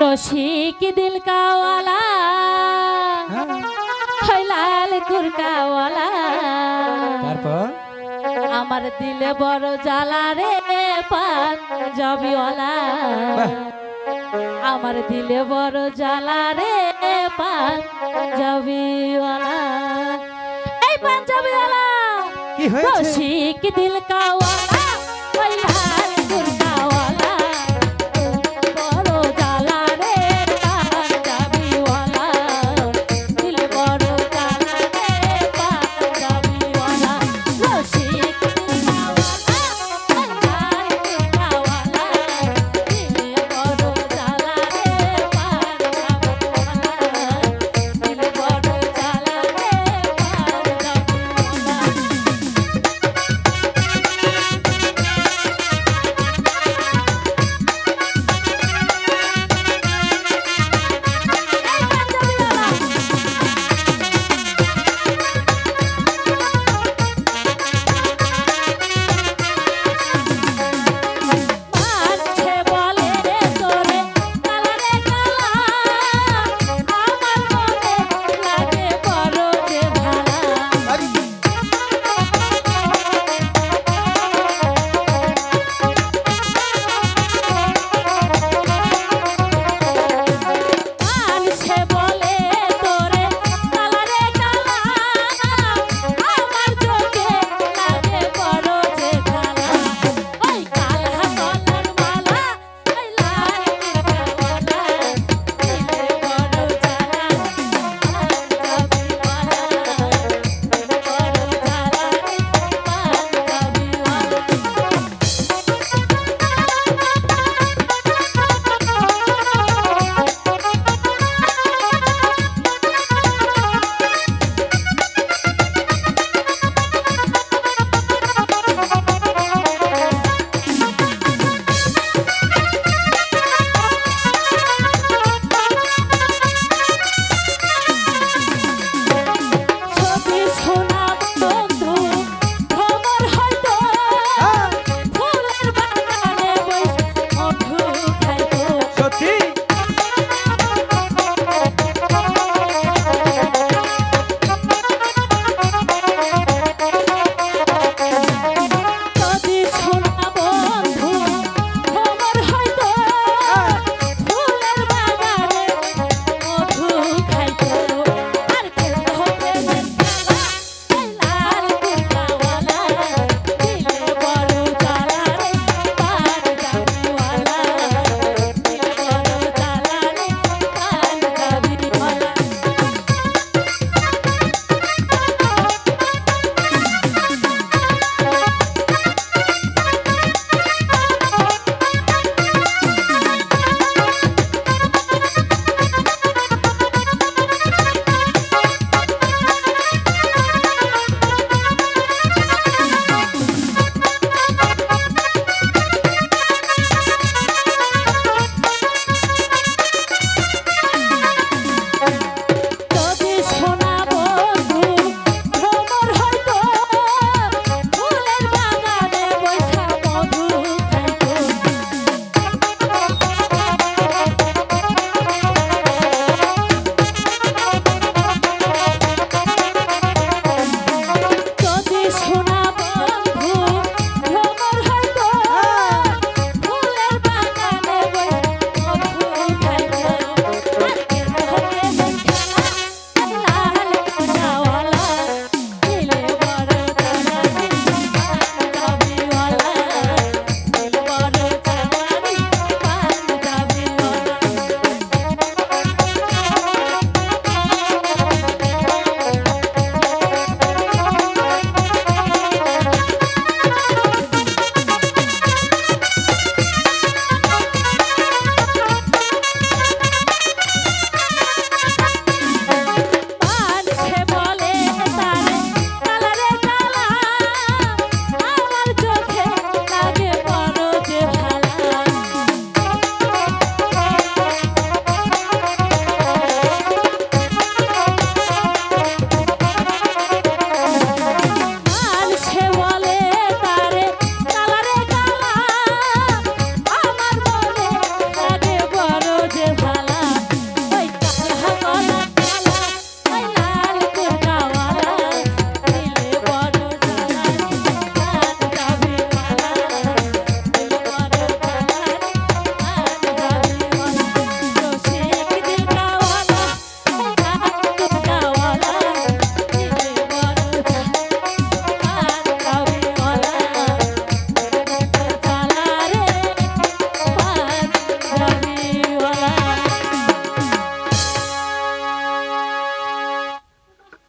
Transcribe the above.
রসিক দিল কাওয়ালা হ্যাঁ, হয় লাল কুরকাওয়ালা। তারপর? আমার দিলে বড় জ্বালা রে পান জবিওয়ালা আমার দিলে বড় জ্বালা রে পান জবিওয়ালা এই পান জবিওয়ালা কি হয়েছে? রসিক দিল কাওয়ালা